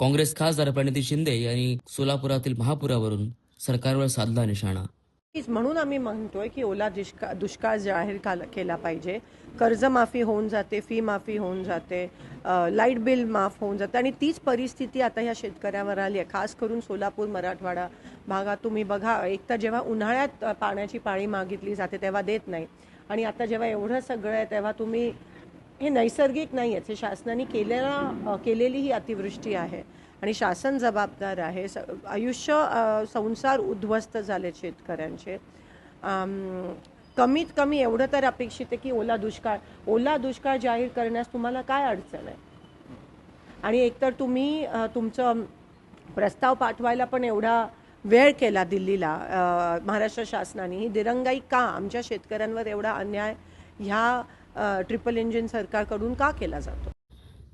काँग्रेस खासदार प्रणिती शिंदे यांनी सोलापुरातील महापुरावरून सरकारवर साधला निशाणा. म्हणून आम्ही म्हणतोय की ओला दुष्काळ दुष्काळ जाहीर काल- केला पाहिजे. कर्जमाफी होऊन जाते फी माफी होऊन जाते लाइट बिल माफ होऊन जाते. आणि तीच परिस्थिती आता ह्या शेतकऱ्यावर आली आहे. खास करून सोलापूर मराठवाडा भागात तुम्ही बघा एक तर जेव्हा उन्हाळ्यात पाण्याची पाळी मागितली जाते तेव्हा देत नाही. आणि आता जेव्हा एवढं सगळं आहे तेव्हा तुम्ही हे नैसर्गिक नाही आहे शासनाने केलेला केलेली ही अतिवृष्टी आहे. आणि शासन जबाबदार आहे. स आयुष्य संसार उद्ध्वस्त झाले शेतकऱ्यांचे. कमीत कमी एवढं तर अपेक्षित आहे की ओला दुष्काळ ओला दुष्काळ जाहीर करण्यास तुम्हाला काय अडचण आहे? आणि एकतर तुम्ही तुमचं प्रस्ताव पाठवायला पण एवढा वेळ केला दिल्लीला. महाराष्ट्र शासनाने. ही दिरंगाई का? आमच्या शेतकऱ्यांवर एवढा अन्याय? ह्या ट्रिपल इंजिन सरकारकडून का केला जातो?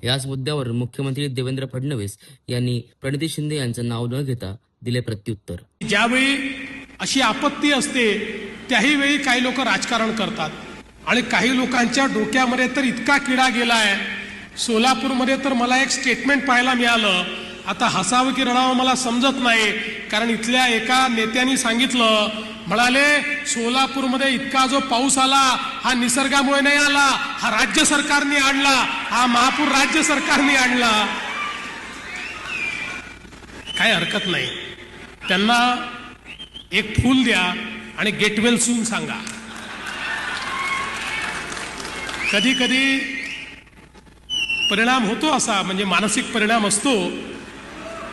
याच मुद्द्यावर मुख्यमंत्री देवेंद्र फडणवीस यांनी प्रणिती शिंदे यांचं नाव न घेता दिले प्रत्युत्तर. ज्यावेळी अशी आपत्ती असते त्याही वेळी काही लोक राजकारण करतात. आणि काही लोकांच्या डोक्यामध्ये तर इतका किडा गेलाय. सोलापूरमध्ये तर मला एक स्टेटमेंट पाहायला मिळालं आता हसावं की रडावं मला समजत नाही. कारण इथल्या एका नेत्यांनी सांगितलं म्हणाले सोलापूरमध्ये इतका जो पाऊस आला हा निसर्गामुळे नाही आला हा राज्य सरकारने आणला हा महापूर राज्य सरकारने आणला. काय हरकत नाही. त्यांना एक फूल द्या आणि गेटवेल सून सांगा. कधी कधी परिणाम होतो असा म्हणजे मानसिक परिणाम असतो